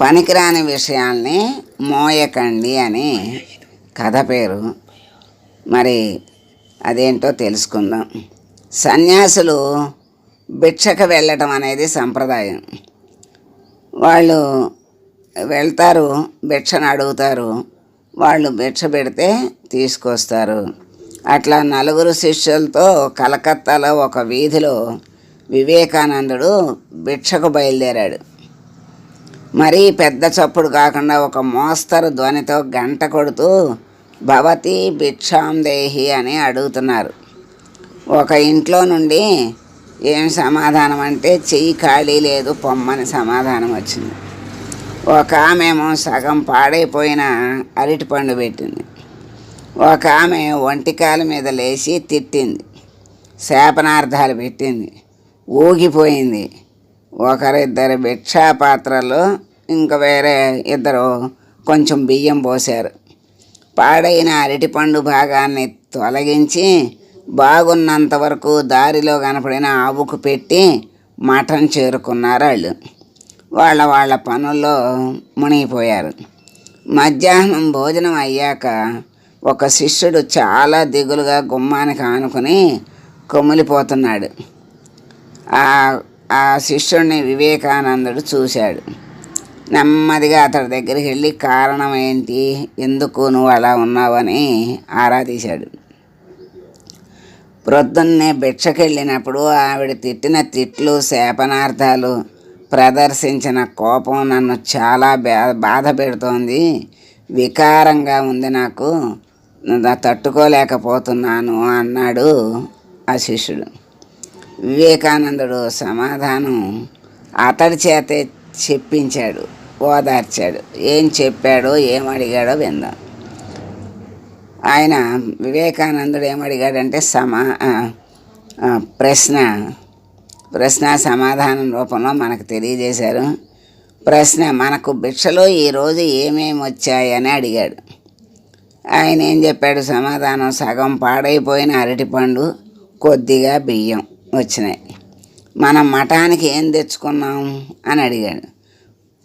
పనికిరాని విషయాల్ని మోయకండి అని కథ పేరు. మరి అదేంటో తెలుసుకుందాం. సన్యాసులు భిక్షకు వెళ్ళటం అనేది సంప్రదాయం. వాళ్ళు వెళ్తారు భిక్షను అడుగుతారు వాళ్ళు భిక్ష పెడితే తీసుకొస్తారు. అట్లా నలుగురు శిష్యులతో కలకత్తాలో ఒక వీధిలో వివేకానందుడు భిక్షకు బయలుదేరాడు. మరీ పెద్ద చప్పుడు కాకుండా ఒక మోస్తరు ధ్వనితో గంట కొడుతూ భవతి భిక్షాం దేహి అని అడుగుతున్నారు. ఒక ఇంట్లో నుండి ఏం సమాధానం అంటే చెయ్యి ఖాళీ లేదు పొమ్మని సమాధానం వచ్చింది. ఒక ఆమెమో సగం పాడైపోయిన అరటిపండు పెట్టింది. ఒక ఆమె ఒంటికాల మీద లేచి తిట్టింది. శాపనార్థాలు పెట్టింది. ఊగిపోయింది. ఒకరిద్దరు భిక్షా పాత్రలు వేరే ఇద్దరు కొంచెం బియ్యం పోశారు. పాడైన అరటిపండు భాగాన్ని తొలగించి బాగున్నంత వరకు దారిలో కనపడిన ఆవుకు పెట్టి మఠం చేరుకున్నారు వాళ్ళు. వాళ్ళ వాళ్ళ పనుల్లో మునిగిపోయారు. మధ్యాహ్నం భోజనం అయ్యాక ఒక శిష్యుడు చాలా దిగులుగా గుమ్మానికి ఆనుకుని కొమ్మిలిపోతున్నాడు. ఆ ఆ శిష్యుడిని వివేకానందుడు చూశాడు. నెమ్మదిగా అతడి దగ్గరికి వెళ్ళి కారణం ఏంటి? ఎందుకు నువ్వు అలా ఉన్నావని ఆరాధీశాడు ప్రొద్దున్నే భిక్షకెళ్ళినప్పుడు ఆవిడ తిట్టిన తిట్లు శాపనార్థాలు ప్రదర్శించిన కోపం నన్ను చాలా బాధ పెడుతోంది. వికారంగా ఉంది నాకు. తట్టుకోలేకపోతున్నాను అన్నాడు ఆ శిష్యుడు. వివేకానందుడు సమాధానం అతడి చేతే చెప్పించాడు ఓదార్చాడు. ఏం చెప్పాడో ఏం అడిగాడో విందాం. ఆయన వివేకానందుడు ఏమడిగాడంటే సమా ప్రశ్న ప్రశ్న సమాధానం రూపంలో మనకు తెలియజేశారు. ప్రశ్న మనకు భిక్షలో ఈరోజు ఏమేమి వచ్చాయని అడిగాడు. ఆయన ఏం చెప్పాడు? సమాధానం సగం పాడైపోయిన అరటిపండు కొద్దిగా బియ్యం. వచ్చినాయి. మనం మఠానికి ఏం తెచ్చుకున్నాం అని అడిగాడు.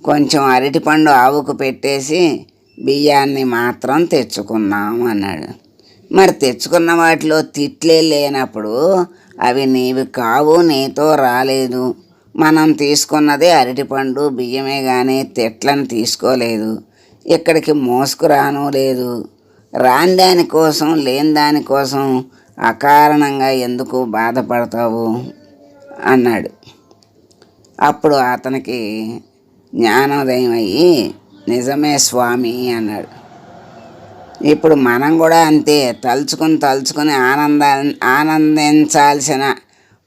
కొంచెం అరటిపండు ఆవుకు పెట్టేసి బియ్యాన్ని మాత్రం తెచ్చుకున్నాం అన్నాడు. మరి తెచ్చుకున్న వాటిలో తిట్లే లేనప్పుడు అవి నీవి కావు నీతో రాలేదు. మనం తీసుకున్నదే అరటిపండు బియ్యమే కానీ తిట్లను తీసుకోలేదు. ఇక్కడికి మోసుకురాను లేదు. రాని దానికోసం లేని దానికోసం అకారణంగా ఎందుకు బాధపడతావు? అన్నాడు. అప్పుడు అతనికి జ్ఞానోదయం అయ్యి నిజమే స్వామి అన్నాడు. ఇప్పుడు మనం కూడా అంతే తలుచుకుని తలుచుకుని ఆనంద ఆనందించాల్సిన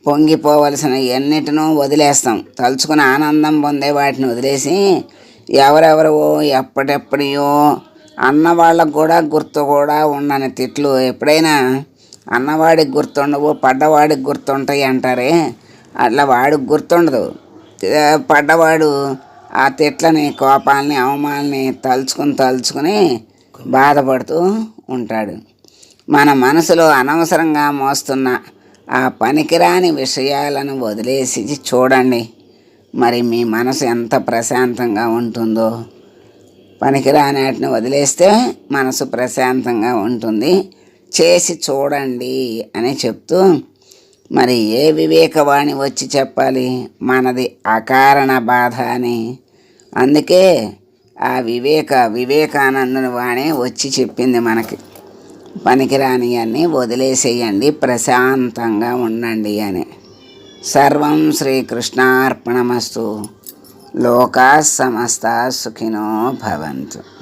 పొంగిపోవలసిన ఎన్నిటినో వదిలేస్తాం. తలుచుకుని ఆనందం పొందే వాటిని వదిలేసి ఎవరెవరో ఎప్పటెప్పటియో అన్నవాళ్ళకు కూడా గుర్తు కూడా ఉండని తిట్లు ఎప్పుడైనా అన్నవాడికి గుర్తుండవు పడ్డవాడికి గుర్తుంటాయి అంటారే? అట్లా వాడికి గుర్తుండదు. పడ్డవాడు ఆ తిట్లని కోపాలని అవమానాలని తలుచుకుని తలుచుకుని బాధపడుతూ ఉంటాడు. మన మనసులో అనవసరంగా మోస్తున్న ఆ పనికిరాని విషయాలను వదిలేసి చూడండి. మరి మీ మనసు ఎంత ప్రశాంతంగా ఉంటుందో. పనికిరాని వాటిని వదిలేస్తే మనసు ప్రశాంతంగా ఉంటుంది. చేసి చూడండి అని చెప్తూ మరి ఏ వివేకవాణి వచ్చి చెప్పాలి? మనది అకారణ బాధ అని. అందుకే ఆ వివేక వివేకానందుని వాణి వచ్చి చెప్పింది మనకి. పనికిరాని అన్ని వదిలేసేయండి ప్రశాంతంగా ఉండండి అని. సర్వం శ్రీకృష్ణార్పణమస్తు. లోకా సమస్త సుఖినో భవంతు.